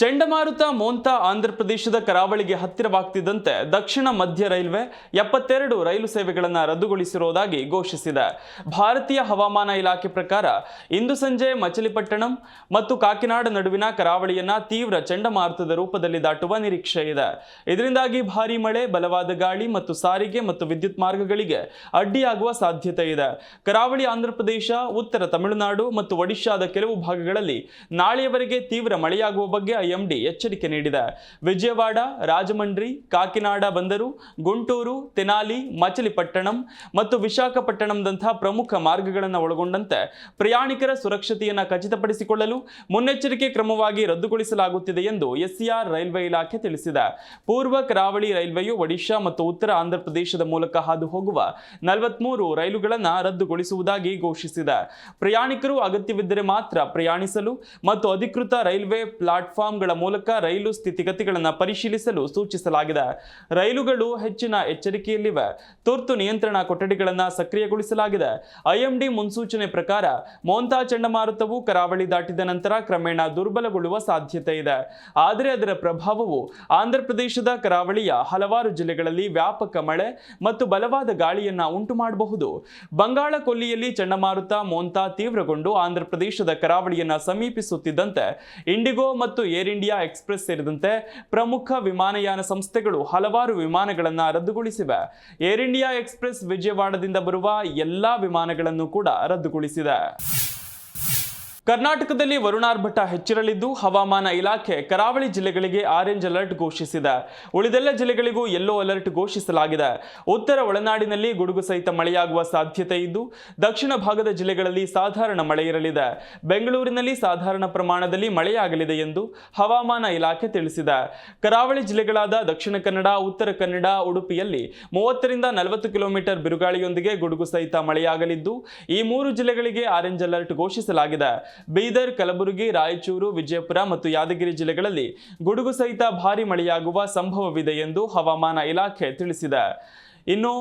ಚಂಡಮಾರುತ ಮೋಂತಾ ಆಂಧ್ರಪ್ರದೇಶದ ಕರಾವಳಿಗೆ ಹತ್ತಿರವಾಗ್ತಿದ್ದಂತೆ ದಕ್ಷಿಣ ಮಧ್ಯ ರೈಲ್ವೆ ಎಪ್ಪತ್ತೆರಡು ರೈಲು ಸೇವೆಗಳನ್ನು ರದ್ದುಗೊಳಿಸಿರುವುದಾಗಿ ಘೋಷಿಸಿದೆ. ಭಾರತೀಯ ಹವಾಮಾನ ಇಲಾಖೆ ಪ್ರಕಾರ ಇಂದು ಸಂಜೆ ಮಚಲಿಪಟ್ಟಣಂ ಮತ್ತು ಕಾಕಿನಾಡ ನಡುವಿನ ಕರಾವಳಿಯನ್ನ ತೀವ್ರ ಚಂಡಮಾರುತದ ರೂಪದಲ್ಲಿ ದಾಟುವ ನಿರೀಕ್ಷೆ ಇದೆ. ಇದರಿಂದಾಗಿ ಭಾರೀ ಮಳೆ, ಬಲವಾದ ಗಾಳಿ ಮತ್ತು ಸಾರಿಗೆ ಮತ್ತು ವಿದ್ಯುತ್ ಮಾರ್ಗಗಳಿಗೆ ಅಡ್ಡಿಯಾಗುವ ಸಾಧ್ಯತೆ ಇದೆ. ಕರಾವಳಿ ಆಂಧ್ರಪ್ರದೇಶ ಉತ್ತರ ತಮಿಳುನಾಡು ಮತ್ತು ಒಡಿಶಾದ ಕೆಲವು ಭಾಗಗಳಲ್ಲಿ ನಾಳೆಯವರೆಗೆ ತೀವ್ರ ಮಳೆಯಾಗುವ ಬಗ್ಗೆ ಐಎಂಡಿ ಎಚ್ಚರಿಕೆ ನೀಡಿದೆ ವಿಜಯವಾಡ, ರಾಜಮಂಡ್ರಿ, ಕಾಕಿನಾಡ ಬಂದರು, ಗುಂಟೂರು, ತೆನಾಲಿ, ಮಚಲಿಪಟ್ಟಣಂ ಮತ್ತು ವಿಶಾಖಪಟ್ಟಣಂದಂತಹ ಪ್ರಮುಖ ಮಾರ್ಗಗಳನ್ನು ಒಳಗೊಂಡಂತೆ ಪ್ರಯಾಣಿಕರ ಸುರಕ್ಷತೆಯನ್ನು ಖಚಿತಪಡಿಸಿಕೊಳ್ಳಲು ಮುನ್ನೆಚ್ಚರಿಕೆ ಕ್ರಮವಾಗಿ ರದ್ದುಗೊಳಿಸಲಾಗುತ್ತಿದೆ ಎಂದು ಎಸ್ಸಿಆರ್ ರೈಲ್ವೆ ಇಲಾಖೆ ತಿಳಿಸಿದೆ. ಪೂರ್ವ ಕರಾವಳಿ ರೈಲ್ವೆಯು ಒಡಿಶಾ ಮತ್ತು ಉತ್ತರ ಆಂಧ್ರಪ್ರದೇಶದ ಮೂಲಕ ಹಾದು ಹೋಗುವ ನಲವತ್ಮೂರು ರೈಲುಗಳನ್ನು ರದ್ದುಗೊಳಿಸುವುದಾಗಿ ಘೋಷಿಸಿದೆ. ಪ್ರಯಾಣಿಕರು ಅಗತ್ಯವಿದ್ದರೆ ಮಾತ್ರ ಪ್ರಯಾಣಿಸಲು ಮತ್ತು ಅಧಿಕೃತ ರೈಲ್ವೆ ಪ್ಲಾಟ್ಫಾರ್ಮ್ಗಳ ಮೂಲಕ ರೈಲು ಸ್ಥಿತಿಗತಿಗಳನ್ನು ಪರಿಶೀಲಿಸಲು ಸೂಚಿಸಲಾಗಿದೆ. ರೈಲುಗಳು ಹೆಚ್ಚಿನ ಎಚ್ಚರಿಕೆಯಲ್ಲಿವೆ. ತುರ್ತು ನಿಯಂತ್ರಣ ಕೊಠಡಿಗಳನ್ನು ಸಕ್ರಿಯಗೊಳಿಸಲಾಗಿದೆ. ಐಎಂಡಿ ಮುನ್ಸೂಚನೆ ಪ್ರಕಾರ ಮೋಂತಾ ಚಂಡಮಾರುತವು ಕರಾವಳಿ ದಾಟಿದ ನಂತರ ಕ್ರಮೇಣ ದುರ್ಬಲಗೊಳ್ಳುವ ಸಾಧ್ಯತೆ ಇದೆ. ಆದರೆ ಅದರ ಪ್ರಭಾವವು ಆಂಧ್ರಪ್ರದೇಶದ ಕರಾವಳಿಯ ಹಲವಾರು ಜಿಲ್ಲೆಗಳಲ್ಲಿ ವ್ಯಾಪಕ ಮಳೆ ಮತ್ತು ಬಲವಾದ ಗಾಳಿಯನ್ನ ಉಂಟು ಮಾಡಬಹುದು ಬಂಗಾಳ ಕೊಲ್ಲಿಯಲ್ಲಿ ಚಂಡಮಾರುತ ಮೋಂತಾ ತೀವ್ರಗೊಂಡು ಆಂಧ್ರಪ್ರದೇಶದ ಕರಾವಳಿಯನ್ನ ಸಮೀಪಿಸುತ್ತಿದ್ದಂತೆ ಇಂಡಿಗೋ ಮತ್ತು ಏರ್ ಇಂಡಿಯಾ ಎಕ್ಸ್ಪ್ರೆಸ್ ಸೇರಿದಂತೆ ಪ್ರಮುಖ ವಿಮಾನಯಾನ ಸಂಸ್ಥೆಗಳು ಹಲವಾರು ವಿಮಾನಗಳನ್ನು ರದ್ದುಗೊಳಿಸಿವೆ. ಏರ್ ಇಂಡಿಯಾ ಎಕ್ಸ್ಪ್ರೆಸ್ ವಿಜಯವಾಡದಿಂದ ಬರುವ ಎಲ್ಲಾ ವಿಮಾನಗಳನ್ನು ಕೂಡ ರದ್ದುಗೊಳಿಸಿದೆ. ಕರ್ನಾಟಕದಲ್ಲಿ ವರುಣಾರ್ಭಟ ಹೆಚ್ಚಿರಲಿದ್ದು ಹವಾಮಾನ ಇಲಾಖೆ ಕರಾವಳಿ ಜಿಲ್ಲೆಗಳಿಗೆ ಆರೆಂಜ್ ಅಲರ್ಟ್ ಘೋಷಿಸಿದೆ. ಉಳಿದೆಲ್ಲ ಜಿಲ್ಲೆಗಳಿಗೂ ಯೆಲ್ಲೋ ಅಲರ್ಟ್ ಘೋಷಿಸಲಾಗಿದೆ. ಉತ್ತರ ಒಳನಾಡಿನಲ್ಲಿ ಗುಡುಗು ಸಹಿತ ಮಳೆಯಾಗುವ ಸಾಧ್ಯತೆ ಇದ್ದು, ದಕ್ಷಿಣ ಭಾಗದ ಜಿಲ್ಲೆಗಳಲ್ಲಿ ಸಾಧಾರಣ ಮಳೆ ಇರಲಿದೆ. ಬೆಂಗಳೂರಿನಲ್ಲಿ ಸಾಧಾರಣ ಪ್ರಮಾಣದಲ್ಲಿ ಮಳೆಯಾಗಲಿದೆ ಎಂದು ಹವಾಮಾನ ಇಲಾಖೆ ತಿಳಿಸಿದೆ. ಕರಾವಳಿ ಜಿಲ್ಲೆಗಳಾದ ದಕ್ಷಿಣ ಕನ್ನಡ, ಉತ್ತರ ಕನ್ನಡ, ಉಡುಪಿಯಲ್ಲಿ ಮೂವತ್ತರಿಂದ ನಲವತ್ತು ಕಿಲೋಮೀಟರ್ ಬಿರುಗಾಳಿಯೊಂದಿಗೆ ಗುಡುಗು ಸಹಿತ ಮಳೆಯಾಗಲಿದ್ದು, ಈ ಮೂರು ಜಿಲ್ಲೆಗಳಿಗೆ ಆರೆಂಜ್ ಅಲರ್ಟ್ ಘೋಷಿಸಲಾಗಿದೆ. ಬೀದರ್, ಕಲಬುರಗಿ, ರಾಯಚೂರು, ವಿಜಯಪುರ ಮತ್ತು ಯಾದಗಿರಿ ಜಿಲ್ಲೆಗಳಲ್ಲಿ ಗುಡುಗು ಸಹಿತ ಭಾರಿ ಮಳೆಯಾಗುವ ಸಂಭವವಿದೆ ಎಂದು ಹವಾಮಾನ ಇಲಾಖೆ ತಿಳಿಸಿದೆ. ಇನ್ನು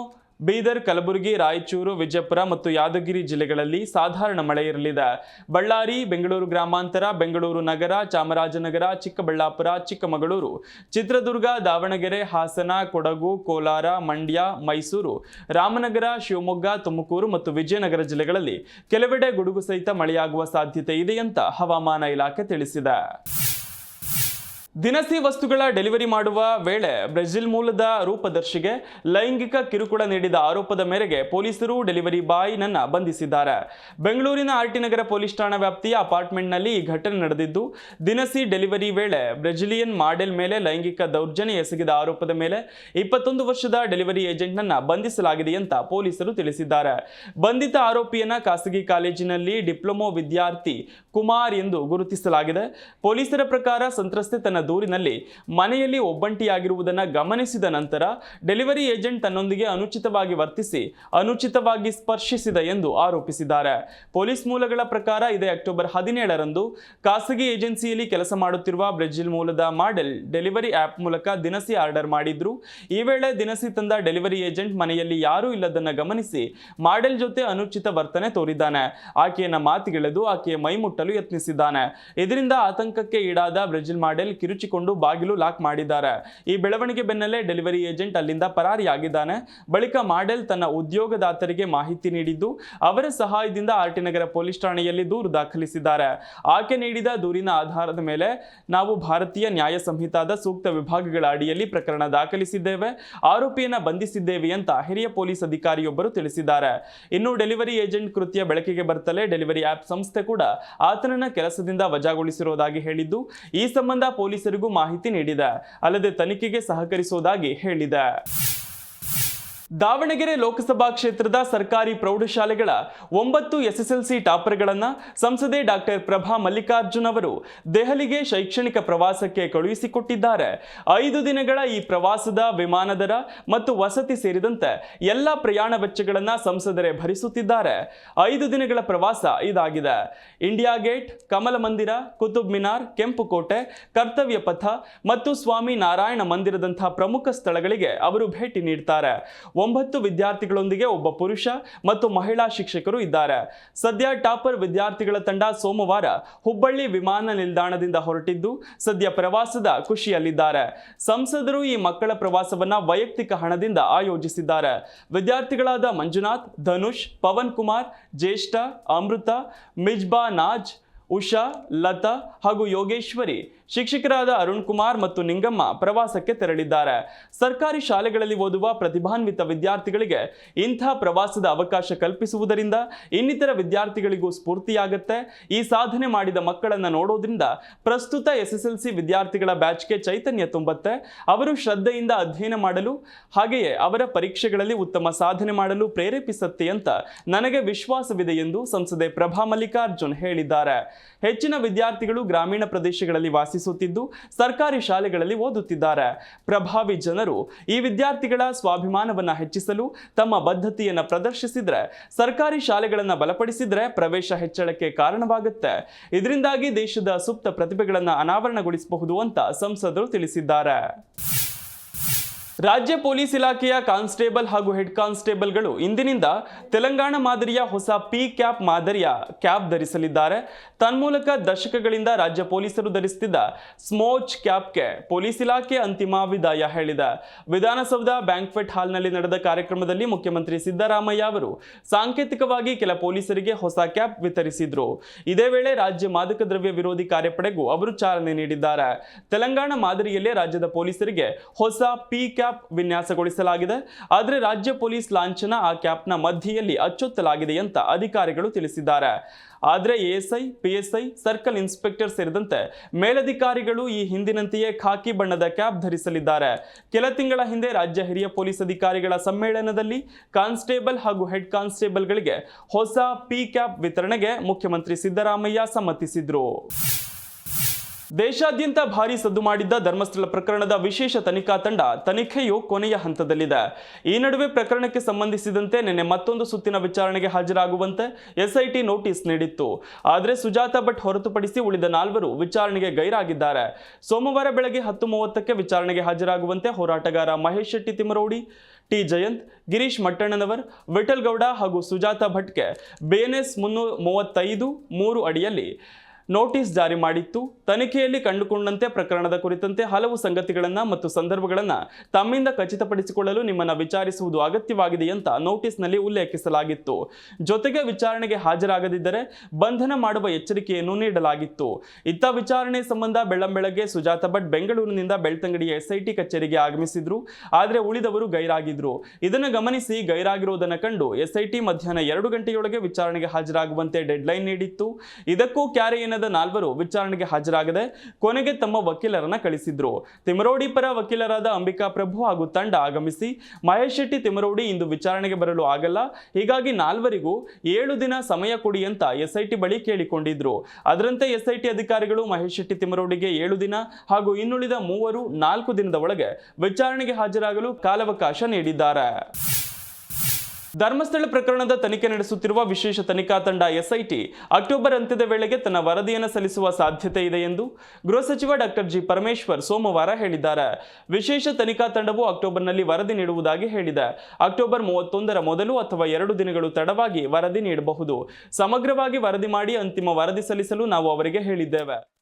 ಬೀದರ್, ಕಲಬುರಗಿ, ರಾಯಚೂರು, ವಿಜಯಪುರ ಮತ್ತು ಯಾದಗಿರಿ ಜಿಲ್ಲೆಗಳಲ್ಲಿ ಸಾಧಾರಣ ಮಳೆ ಇರಲಿದೆ. ಬಳ್ಳಾರಿ, ಬೆಂಗಳೂರು ಗ್ರಾಮಾಂತರ, ಬೆಂಗಳೂರು ನಗರ, ಚಾಮರಾಜನಗರ, ಚಿಕ್ಕಬಳ್ಳಾಪುರ, ಚಿಕ್ಕಮಗಳೂರು, ಚಿತ್ರದುರ್ಗ, ದಾವಣಗೆರೆ, ಹಾಸನ, ಕೊಡಗು, ಕೋಲಾರ, ಮಂಡ್ಯ, ಮೈಸೂರು, ರಾಮನಗರ, ಶಿವಮೊಗ್ಗ, ತುಮಕೂರು ಮತ್ತು ವಿಜಯನಗರ ಜಿಲ್ಲೆಗಳಲ್ಲಿ ಕೆಲವೆಡೆ ಗುಡುಗು ಸಹಿತ ಮಳೆಯಾಗುವ ಸಾಧ್ಯತೆ ಇದೆ ಅಂತ ಹವಾಮಾನ ಇಲಾಖೆ ತಿಳಿಸಿದೆ. ದಿನಸಿ ವಸ್ತುಗಳ ಡೆಲಿವರಿ ಮಾಡುವ ವೇಳೆ ಬ್ರೆಜಿಲ್ ಮೂಲದ ರೂಪದರ್ಶಿಗೆ ಲೈಂಗಿಕ ಕಿರುಕುಳ ನೀಡಿದ ಆರೋಪದ ಮೇರೆಗೆ ಪೊಲೀಸರು ಡೆಲಿವರಿ ಬಾಯ್ನನ್ನ ಬಂಧಿಸಿದ್ದಾರೆ. ಬೆಂಗಳೂರಿನ ಆರ್ಟಿ ನಗರ ಪೊಲೀಸ್ ಠಾಣಾ ವ್ಯಾಪ್ತಿಯ ಅಪಾರ್ಟ್ಮೆಂಟ್ನಲ್ಲಿ ಈ ಘಟನೆ ನಡೆದಿದ್ದು, ದಿನಸಿ ಡೆಲಿವರಿ ವೇಳೆ ಬ್ರೆಜಿಲಿಯನ್ ಮಾಡೆಲ್ ಮೇಲೆ ಲೈಂಗಿಕ ದೌರ್ಜನ್ಯ ಎಸಗಿದ ಆರೋಪದ ಮೇಲೆ ಇಪ್ಪತ್ತೊಂದು ವರ್ಷದ ಡೆಲಿವರಿ ಏಜೆಂಟ್ನನ್ನ ಬಂಧಿಸಲಾಗಿದೆ ಅಂತ ಪೊಲೀಸರು ತಿಳಿಸಿದ್ದಾರೆ. ಬಂಧಿತ ಆರೋಪಿಯನ್ನ ಖಾಸಗಿ ಕಾಲೇಜಿನಲ್ಲಿ ಡಿಪ್ಲೊಮೊ ವಿದ್ಯಾರ್ಥಿ ಕುಮಾರ್ ಎಂದು ಗುರುತಿಸಲಾಗಿದೆ. ಪೊಲೀಸರ ಪ್ರಕಾರ ಸಂತ್ರಸ್ತೆ ತನ್ನ ದೂರಿನಲ್ಲಿ ಮನೆಯಲ್ಲಿ ಒಬ್ಬಂಟಿಯಾಗಿರುವುದನ್ನು ಗಮನಿಸಿದ ನಂತರ ಡೆಲಿವರಿ ಏಜೆಂಟ್ ತನ್ನೊಂದಿಗೆ ಅನುಚಿತವಾಗಿ ವರ್ತಿಸಿ, ಅನುಚಿತವಾಗಿ ಸ್ಪರ್ಶಿಸಿದ ಎಂದು ಆರೋಪಿಸಿದ್ದಾರೆ. ಪೊಲೀಸ್ ಮೂಲಗಳ ಪ್ರಕಾರ ಇದೇ ಅಕ್ಟೋಬರ್ ಹದಿನೇಳರಂದು ಖಾಸಗಿ ಏಜೆನ್ಸಿಯಲ್ಲಿ ಕೆಲಸ ಮಾಡುತ್ತಿರುವ ಬ್ರೆಜಿಲ್ ಮೂಲದ ಮಾಡೆಲ್ ಡೆಲಿವರಿ ಆಪ್ ಮೂಲಕ ದಿನಸಿ ಆರ್ಡರ್ ಮಾಡಿದ್ರು. ಈ ವೇಳೆ ದಿನಸಿ ತಂದ ಡೆಲಿವರಿ ಏಜೆಂಟ್ ಮನೆಯಲ್ಲಿ ಯಾರೂ ಇಲ್ಲದನ್ನ ಗಮನಿಸಿ ಮಾಡೆಲ್ ಜೊತೆ ಅನುಚಿತ ವರ್ತನೆ ತೋರಿದ್ದಾನೆ. ಆಕೆಯನ್ನ ಮಾತಿಗೆಳೆದು ಆಕೆಯ ಮೈ ಮುಟ್ಟಲು ಯತ್ನಿಸಿದ್ದಾನೆ. ಇದರಿಂದ ಆತಂಕಕ್ಕೆ ಈಡಾದ ಬ್ರೆಜಿಲ್ ಮಾಡೆಲ್ ಕಿರುಚಿಕೊಂಡು ಬಾಗಿಲು ಲಾಕ್ ಮಾಡಿದ್ದಾರೆ. ಈ ಬೆಳವಣಿಗೆ ಬೆನ್ನಲ್ಲೇ ಡೆಲಿವರಿ ಏಜೆಂಟ್ ಅಲ್ಲಿಂದ ಪರಾರಿಯಾಗಿದ್ದಾನೆ. ಬಳಿಕ ಮಾಡೆಲ್ ತನ್ನ ಉದ್ಯೋಗದಾತರಿಗೆ ಮಾಹಿತಿ ನೀಡಿದ್ದು, ಅವರ ಸಹಾಯದಿಂದ ಆರ್ಟಿ ನಗರ ಪೊಲೀಸ್ ಠಾಣೆಯಲ್ಲಿ ದೂರು ದಾಖಲಿಸಿದ್ದಾರೆ. ಆಕೆ ನೀಡಿದ ದೂರಿನ ಆಧಾರದ ಮೇಲೆ ನಾವು ಭಾರತೀಯ ನ್ಯಾಯ ಸಂಹಿತಾದ ಸೂಕ್ತ ವಿಭಾಗಗಳ ಅಡಿಯಲ್ಲಿ ಪ್ರಕರಣ ದಾಖಲಿಸಿದ್ದೇವೆ, ಆರೋಪಿಯನ್ನ ಬಂಧಿಸಿದ್ದೇವೆ ಅಂತ ಹಿರಿಯ ಪೊಲೀಸ್ ಅಧಿಕಾರಿಯೊಬ್ಬರು ತಿಳಿಸಿದ್ದಾರೆ. ಇನ್ನು ಡೆಲಿವರಿ ಏಜೆಂಟ್ ಕೃತ್ಯ ಬೆಳಕಿಗೆ ಬರ್ತಲೇ ಡೆಲಿವರಿ ಆಪ್ ಸಂಸ್ಥೆ ಕೂಡ ಆತನನ್ನ ಕೆಲಸದಿಂದ ವಜಾಗೊಳಿಸಿರುವುದಾಗಿ ಹೇಳಿದ್ದು, ಈ ಸಂಬಂಧ ಪೊಲೀಸರಿಗೂ ಮಾಹಿತಿ ನೀಡಿದೆ ಅಲ್ಲದೆ ತನಿಖೆಗೆ ಸಹಕರಿಸುವುದಾಗಿ ಹೇಳಿದೆ. ದಾವಣಗೆರೆ ಲೋಕಸಭಾ ಕ್ಷೇತ್ರದ ಸರ್ಕಾರಿ ಪ್ರೌಢಶಾಲೆಗಳ ಒಂಬತ್ತು ಎಸ್ಎಸ್ಎಲ್ಸಿ ಟಾಪರ್ಗಳನ್ನು ಸಂಸದೆ ಡಾಕ್ಟರ್ ಪ್ರಭಾ ಮಲ್ಲಿಕಾರ್ಜುನ್ ಅವರು ದೆಹಲಿಗೆ ಶೈಕ್ಷಣಿಕ ಪ್ರವಾಸಕ್ಕೆ ಕಳುಹಿಸಿಕೊಟ್ಟಿದ್ದಾರೆ. ಐದು ದಿನಗಳ ಈ ಪ್ರವಾಸದ ವಿಮಾನ ದರ ಮತ್ತು ವಸತಿ ಸೇರಿದಂತೆ ಎಲ್ಲ ಪ್ರಯಾಣ ವೆಚ್ಚಗಳನ್ನು ಸಂಸದರೇ ಭರಿಸುತ್ತಿದ್ದಾರೆ. ಐದು ದಿನಗಳ ಪ್ರವಾಸ ಇದಾಗಿದೆ. ಇಂಡಿಯಾ ಗೇಟ್, ಕಮಲ ಮಂದಿರ, ಕುತುಬ್ ಮಿನಾರ್, ಕೆಂಪುಕೋಟೆ, ಕರ್ತವ್ಯ ಪಥ ಮತ್ತು ಸ್ವಾಮಿ ನಾರಾಯಣ ಮಂದಿರದಂತಹ ಪ್ರಮುಖ ಸ್ಥಳಗಳಿಗೆ ಅವರು ಭೇಟಿ ನೀಡ್ತಾರೆ. ಒಂಬತ್ತು ವಿದ್ಯಾರ್ಥಿಗಳೊಂದಿಗೆ ಒಬ್ಬ ಪುರುಷ ಮತ್ತು ಮಹಿಳಾ ಶಿಕ್ಷಕರು ಇದ್ದಾರೆ. ಸದ್ಯ ಟಾಪರ್ ವಿದ್ಯಾರ್ಥಿಗಳ ತಂಡ ಸೋಮವಾರ ಹುಬ್ಬಳ್ಳಿ ವಿಮಾನ ನಿಲ್ದಾಣದಿಂದ ಹೊರಟಿದ್ದು, ಸದ್ಯ ಪ್ರವಾಸದ ಖುಷಿಯಲ್ಲಿದ್ದಾರೆ. ಸಂಸದರು ಈ ಮಕ್ಕಳ ಪ್ರವಾಸವನ್ನ ವೈಯಕ್ತಿಕ ಹಣದಿಂದ ಆಯೋಜಿಸಿದ್ದಾರೆ. ವಿದ್ಯಾರ್ಥಿಗಳಾದ ಮಂಜುನಾಥ್, ಧನುಷ್ ಪವನ್ ಕುಮಾರ್ ಜ್ಯೇಷ್ಠ, ಅಮೃತ, ಮಿಜ್ಬಾ ನಾಜ್ ಉಷಾ, ಲತಾ ಹಾಗೂ ಯೋಗೇಶ್ವರಿ ಶಿಕ್ಷಕರಾದ ಅರುಣ್ ಕುಮಾರ್ ಮತ್ತು ನಿಂಗಮ್ಮ ಪ್ರವಾಸಕ್ಕೆ ತೆರಳಿದ್ದಾರೆ. ಸರ್ಕಾರಿ ಶಾಲೆಗಳಲ್ಲಿ ಓದುವ ಪ್ರತಿಭಾನ್ವಿತ ವಿದ್ಯಾರ್ಥಿಗಳಿಗೆ ಇಂಥ ಪ್ರವಾಸದ ಅವಕಾಶ ಕಲ್ಪಿಸುವುದರಿಂದ ಇನ್ನಿತರ ವಿದ್ಯಾರ್ಥಿಗಳಿಗೂ ಸ್ಫೂರ್ತಿಯಾಗುತ್ತೆ. ಈ ಸಾಧನೆ ಮಾಡಿದ ಮಕ್ಕಳನ್ನು ನೋಡೋದ್ರಿಂದ ಪ್ರಸ್ತುತ ಎಸ್ಎಸ್ಎಲ್ಸಿ ವಿದ್ಯಾರ್ಥಿಗಳ ಬ್ಯಾಚ್ಗೆ ಚೈತನ್ಯ ತುಂಬುತ್ತೆ. ಅವರು ಶ್ರದ್ಧೆಯಿಂದ ಅಧ್ಯಯನ ಮಾಡಲು, ಹಾಗೆಯೇ ಅವರ ಪರೀಕ್ಷೆಗಳಲ್ಲಿ ಉತ್ತಮ ಸಾಧನೆ ಮಾಡಲು ಪ್ರೇರೇಪಿಸುತ್ತೆ ಅಂತ ನನಗೆ ವಿಶ್ವಾಸವಿದೆ ಎಂದು ಸಂಸದೆ ಪ್ರಭಾ ಮಲ್ಲಿಕಾರ್ಜುನ್ ಹೇಳಿದ್ದಾರೆ. ಹೆಚ್ಚಿನ ವಿದ್ಯಾರ್ಥಿಗಳು ಗ್ರಾಮೀಣ ಪ್ರದೇಶಗಳಲ್ಲಿ ವಾಸಿಸುತ್ತಿದ್ದು ಸರ್ಕಾರಿ ಶಾಲೆಗಳಲ್ಲಿ ಓದುತ್ತಿದ್ದಾರೆ. ಪ್ರಭಾವಿ ಜನರು ಈ ವಿದ್ಯಾರ್ಥಿಗಳ ಸ್ವಾಭಿಮಾನವನ್ನು ಹೆಚ್ಚಿಸಲು ತಮ್ಮ ಬದ್ಧತೆಯನ್ನು ಪ್ರದರ್ಶಿಸಿದರೆ, ಸರ್ಕಾರಿ ಶಾಲೆಗಳನ್ನು ಬಲಪಡಿಸಿದರೆ ಪ್ರವೇಶ ಹೆಚ್ಚಳಕ್ಕೆ ಕಾರಣವಾಗುತ್ತೆ. ಇದರಿಂದಾಗಿ ದೇಶದ ಸುಪ್ತ ಪ್ರತಿಭೆಗಳನ್ನು ಅನಾವರಣಗೊಳಿಸಬಹುದು ಅಂತ ಸಂಸದರು ತಿಳಿಸಿದ್ದಾರೆ. ರಾಜ್ಯ ಪೊಲೀಸ್ ಇಲಾಖೆಯ ಕಾನ್ಸ್ಟೇಬಲ್ ಹಾಗೂ ಹೆಡ್ ಕಾನ್ಸ್ಟೇಬಲ್ಗಳು ಇಂದಿನಿಂದ ತೆಲಂಗಾಣ ಮಾದರಿಯ ಹೊಸ ಪಿ ಕ್ಯಾಪ್ ಮಾದರಿಯ ಕ್ಯಾಪ್ ಧರಿಸಲಿದ್ದಾರೆ. ತನ್ಮೂಲಕ ದಶಕಗಳಿಂದ ರಾಜ್ಯ ಪೊಲೀಸರು ಧರಿಸುತ್ತಿದ್ದ ಸ್ಮೋಚ್ ಕ್ಯಾಪ್ಗೆ ಪೊಲೀಸ್ ಇಲಾಖೆ ಅಂತಿಮ ವಿದಾಯ ಹೇಳಿದೆ. ವಿಧಾನಸೌಧ ಬ್ಯಾಂಕ್ವೆಟ್ ಹಾಲ್ನಲ್ಲಿ ನಡೆದ ಕಾರ್ಯಕ್ರಮದಲ್ಲಿ ಮುಖ್ಯಮಂತ್ರಿ ಸಿದ್ದರಾಮಯ್ಯ ಅವರು ಸಾಂಕೇತಿಕವಾಗಿ ಕೆಲ ಪೊಲೀಸರಿಗೆ ಹೊಸ ಕ್ಯಾಪ್ ವಿತರಿಸಿದ್ರು. ಇದೇ ವೇಳೆ ರಾಜ್ಯ ಮಾದಕ ದ್ರವ್ಯ ವಿರೋಧಿ ಕಾರ್ಯಪಡೆಗೂ ಅವರು ಚಾಲನೆ ನೀಡಿದ್ದಾರೆ. ತೆಲಂಗಾಣ ಮಾದರಿಯಲ್ಲೇ ರಾಜ್ಯದ ಪೊಲೀಸರಿಗೆ ಹೊಸ ಪಿ ಕ್ಯಾಪ್ ವಿನ್ಯಾಸಗೊಳಿಸಲಾಗಿದೆ. ಆದರೆ ರಾಜ್ಯ ಪೊಲೀಸ್ ಲಾಂಛನ ಆ ಕ್ಯಾಪ್ನ ಮಧ್ಯೆಯಲ್ಲಿ ಅಚ್ಚೊತ್ತಲಾಗಿದೆ ಅಂತ ಅಧಿಕಾರಿಗಳು ತಿಳಿಸಿದ್ದಾರೆ. ಆದರೆ ಎಎಸ್ಐ ಪಿಎಸ್ಐ ಸರ್ಕಲ್ ಇನ್ಸ್ಪೆಕ್ಟರ್ ಸೇರಿದಂತೆ ಮೇಲಧಿಕಾರಿಗಳು ಈ ಹಿಂದಿನಂತೆಯೇ ಖಾಕಿ ಬಣ್ಣದ ಕ್ಯಾಪ್ ಧರಿಸಲಿದ್ದಾರೆ. ಕೆಲ ತಿಂಗಳ ಹಿಂದೆ ರಾಜ್ಯ ಹಿರಿಯ ಪೊಲೀಸ್ ಅಧಿಕಾರಿಗಳ ಸಮ್ಮೇಳನದಲ್ಲಿ ಕಾನ್ಸ್ಟೇಬಲ್ ಹಾಗೂ ಹೆಡ್ ಕಾನ್ಸ್ಟೇಬಲ್ಗಳಿಗೆ ಹೊಸ ಪಿ ಕ್ಯಾಪ್ ವಿತರಣೆಗೆ ಮುಖ್ಯಮಂತ್ರಿ ಸಿದ್ದರಾಮಯ್ಯ ಸಮ್ಮತಿಸಿದ್ರು. ದೇಶಾದ್ಯಂತ ಭಾರಿ ಸದ್ದು ಮಾಡಿದ್ದ ಧರ್ಮಸ್ಥಳ ಪ್ರಕರಣದ ವಿಶೇಷ ತನಿಖಾ ತಂಡ ತನಿಖೆಯು ಕೊನೆಯ ಹಂತದಲ್ಲಿದೆ. ಈ ನಡುವೆ ಪ್ರಕರಣಕ್ಕೆ ಸಂಬಂಧಿಸಿದಂತೆ ನಿನ್ನೆ ಮತ್ತೊಂದು ಸುತ್ತಿನ ವಿಚಾರಣೆಗೆ ಹಾಜರಾಗುವಂತೆ ಎಸ್ಐಟಿ ನೋಟಿಸ್ ನೀಡಿತ್ತು. ಆದರೆ ಸುಜಾತ ಭಟ್ ಹೊರತುಪಡಿಸಿ ಉಳಿದ ನಾಲ್ವರು ವಿಚಾರಣೆಗೆ ಗೈರಾಗಿದ್ದಾರೆ. ಸೋಮವಾರ ಬೆಳಗ್ಗೆ ಹತ್ತು ಮೂವತ್ತಕ್ಕೆ ವಿಚಾರಣೆಗೆ ಹಾಜರಾಗುವಂತೆ ಹೋರಾಟಗಾರ ಮಹೇಶ್ ಶೆಟ್ಟಿ ತಿಮರೋಡಿ ಟಿ ಜಯಂತ್, ಗಿರೀಶ್ ಮಟ್ಟಣ್ಣನವರ್ ವಿಠಲ್ ಗೌಡ ಹಾಗೂ ಸುಜಾತ ಭಟ್ಗೆ ಬಿಎನ್ಎಸ್ ಮುನ್ನೂರ ಮೂವತ್ತೈದು, ಮೂರು ಅಡಿಯಲ್ಲಿ ನೋಟಿಸ್ ಜಾರಿ ಮಾಡಿತ್ತು. ತನಿಖೆಯಲ್ಲಿ ಕಂಡುಕೊಂಡಂತೆ ಪ್ರಕರಣದ ಕುರಿತಂತೆ ಹಲವು ಸಂಗತಿಗಳನ್ನು ಮತ್ತು ಸಂದರ್ಭಗಳನ್ನು ತಮ್ಮಿಂದ ಖಚಿತಪಡಿಸಿಕೊಳ್ಳಲು ನಿಮ್ಮನ್ನು ವಿಚಾರಿಸುವುದು ಅಗತ್ಯವಾಗಿದೆ ಅಂತ ನೋಟಿಸ್ನಲ್ಲಿ ಉಲ್ಲೇಖಿಸಲಾಗಿತ್ತು. ಜೊತೆಗೆ ವಿಚಾರಣೆಗೆ ಹಾಜರಾಗದಿದ್ದರೆ ಬಂಧನ ಮಾಡುವ ಎಚ್ಚರಿಕೆಯನ್ನು ನೀಡಲಾಗಿತ್ತು. ಇತ್ತ ವಿಚಾರಣೆ ಸಂಬಂಧ ಬೆಳ್ಳಂಬೆಳಗ್ಗೆ ಸುಜಾತ ಭಟ್ ಬೆಂಗಳೂರಿನಿಂದ ಬೆಳ್ತಂಗಡಿಯ ಎಸ್ಐಟಿ ಕಚೇರಿಗೆ ಆಗಮಿಸಿದ್ರು. ಆದರೆ ಉಳಿದವರು ಗೈರಾಗಿದ್ರು. ಇದನ್ನು ಗಮನಿಸಿ ಗೈರಾಗಿರುವುದನ್ನು ಕಂಡು ಎಸ್ಐಟಿ ಮಧ್ಯಾಹ್ನ ಎರಡು ಗಂಟೆಯೊಳಗೆ ವಿಚಾರಣೆಗೆ ಹಾಜರಾಗುವಂತೆ ಡೆಡ್ಲೈನ್ ನೀಡಿತ್ತು. ಇದಕ್ಕೂ ಕ್ಯಾರೆ ನಾಲ್ವರು ವಿಚಾರಣೆಗೆ ಹಾಜರಾಗದೆ ಕೊನೆಗೆ ತಮ್ಮ ವಕೀಲರನ್ನ ಕಳಿಸಿದ್ರು. ತಿಮರೋಡಿ ಪರ ವಕೀಲರಾದ ಅಂಬಿಕಾ ಪ್ರಭು ಹಾಗೂ ತಂಡ ಆಗಮಿಸಿ ಮಹೇಶ್ ಶೆಟ್ಟಿ ತಿಮರೋಡಿ ಇಂದು ವಿಚಾರಣೆಗೆ ಬರಲು ಆಗಲ್ಲ. ಹೀಗಾಗಿ ನಾಲ್ವರಿಗೂ ಏಳು ದಿನ ಸಮಯ ಕೊಡಿ ಅಂತ ಎಸ್ಐಟಿ ಬಳಿ ಕೇಳಿಕೊಂಡಿದ್ರು. ಅದರಂತೆ ಎಸ್ಐಟಿ ಅಧಿಕಾರಿಗಳು ಮಹೇಶ್ ಶೆಟ್ಟಿ ತಿಮರೋಡಿಗೆ ಏಳು ದಿನ ಹಾಗೂ ಇನ್ನುಳಿದ ಮೂವರು ನಾಲ್ಕು ದಿನದ ಒಳಗೆ ವಿಚಾರಣೆಗೆ ಹಾಜರಾಗಲು ಕಾಲಾವಕಾಶ ನೀಡಿದ್ದಾರೆ. ಧರ್ಮಸ್ಥಳ ಪ್ರಕರಣದ ತನಿಖೆ ನಡೆಸುತ್ತಿರುವ ವಿಶೇಷ ತನಿಖಾ ತಂಡ ಎಸ್ಐಟಿ ಅಕ್ಟೋಬರ್ ಅಂತ್ಯದ ವೇಳೆಗೆ ತನ್ನ ವರದಿಯನ್ನು ಸಲ್ಲಿಸುವ ಸಾಧ್ಯತೆ ಇದೆ ಎಂದು ಗೃಹ ಸಚಿವ ಡಾಕ್ಟರ್ ಜಿ ಪರಮೇಶ್ವರ್ ಸೋಮವಾರ ಹೇಳಿದ್ದಾರೆ. ವಿಶೇಷ ತನಿಖಾ ತಂಡವು ಅಕ್ಟೋಬರ್ನಲ್ಲಿ ವರದಿ ನೀಡುವುದಾಗಿ ಹೇಳಿದೆ. ಅಕ್ಟೋಬರ್ ಮೂವತ್ತೊಂದರ ಮೊದಲು ಅಥವಾ ಎರಡು ದಿನಗಳು ತಡವಾಗಿ ವರದಿ ನೀಡಬಹುದು. ಸಮಗ್ರವಾಗಿ ವರದಿ ಮಾಡಿ ಅಂತಿಮ ವರದಿ ಸಲ್ಲಿಸಲು ನಾವು ಅವರಿಗೆ ಹೇಳಿದ್ದೇವೆ.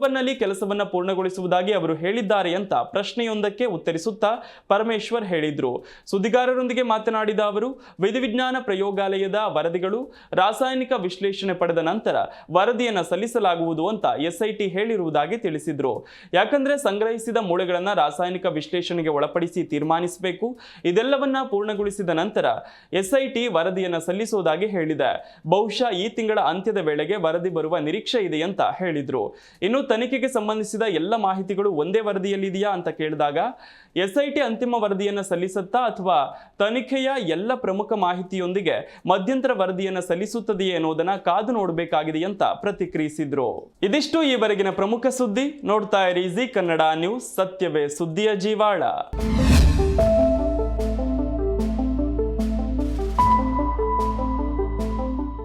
ಅಕ್ಟೋಬರ್ನಲ್ಲಿ ಕೆಲಸವನ್ನ ಪೂರ್ಣಗೊಳಿಸುವುದಾಗಿ ಅವರು ಹೇಳಿದ್ದಾರೆ ಅಂತ ಪ್ರಶ್ನೆಯೊಂದಕ್ಕೆ ಉತ್ತರಿಸುತ್ತಾ ಪರಮೇಶ್ವರ್ ಹೇಳಿದ್ರು. ಸುದ್ದಿಗಾರರೊಂದಿಗೆ ಮಾತನಾಡಿದ ಅವರು ವಿಧಿವಿಜ್ಞಾನ ಪ್ರಯೋಗಾಲಯದ ವರದಿಗಳು ರಾಸಾಯನಿಕ ವಿಶ್ಲೇಷಣೆ ಪಡೆದ ನಂತರ ವರದಿಯನ್ನು ಸಲ್ಲಿಸಲಾಗುವುದು ಅಂತ ಎಸ್ಐಟಿ ಹೇಳಿರುವುದಾಗಿ ತಿಳಿಸಿದ್ರು. ಯಾಕಂದ್ರೆ ಸಂಗ್ರಹಿಸಿದ ಮೂಳೆಗಳನ್ನ ರಾಸಾಯನಿಕ ವಿಶ್ಲೇಷಣೆಗೆ ಒಳಪಡಿಸಿ ತೀರ್ಮಾನಿಸಬೇಕು. ಇದೆಲ್ಲವನ್ನ ಪೂರ್ಣಗೊಳಿಸಿದ ನಂತರ ಎಸ್ಐಟಿ ವರದಿಯನ್ನು ಸಲ್ಲಿಸುವುದಾಗಿ ಹೇಳಿದೆ. ಬಹುಶಃ ಈ ತಿಂಗಳ ಅಂತ್ಯದ ವೇಳೆಗೆ ವರದಿ ಬರುವ ನಿರೀಕ್ಷೆ ಇದೆ ಅಂತ ಹೇಳಿದ್ರು. ಇನ್ನು ತನಿಖೆಗೆ ಸಂಬಂಧಿಸಿದ ಎಲ್ಲ ಮಾಹಿತಿಗಳು ಒಂದೇ ವರದಿಯಲ್ಲಿದೆಯಾ ಅಂತ ಕೇಳಿದಾಗ ಎಸ್ ಐ ಟಿ ಅಂತಿಮ ವರದಿಯನ್ನು ಸಲ್ಲಿಸುತ್ತಾ ಅಥವಾ ತನಿಖೆಯ ಎಲ್ಲ ಪ್ರಮುಖ ಮಾಹಿತಿಯೊಂದಿಗೆ ಮಧ್ಯಂತರ ವರದಿಯನ್ನು ಸಲ್ಲಿಸುತ್ತದೆಯೇ ಅನ್ನೋದನ್ನು ಕಾದು ನೋಡಬೇಕಾಗಿದೆ ಅಂತ ಪ್ರತಿಕ್ರಿಯಿಸಿದ್ರು. ಇದಿಷ್ಟು ಈವರೆಗಿನ ಪ್ರಮುಖ ಸುದ್ದಿ. ನೋಡ್ತಾ ಇರಿ ಜಿ ಕನ್ನಡ ನ್ಯೂಸ್, ಸತ್ಯವೇ ಸುದ್ದಿಯ ಜೀವಾಳ.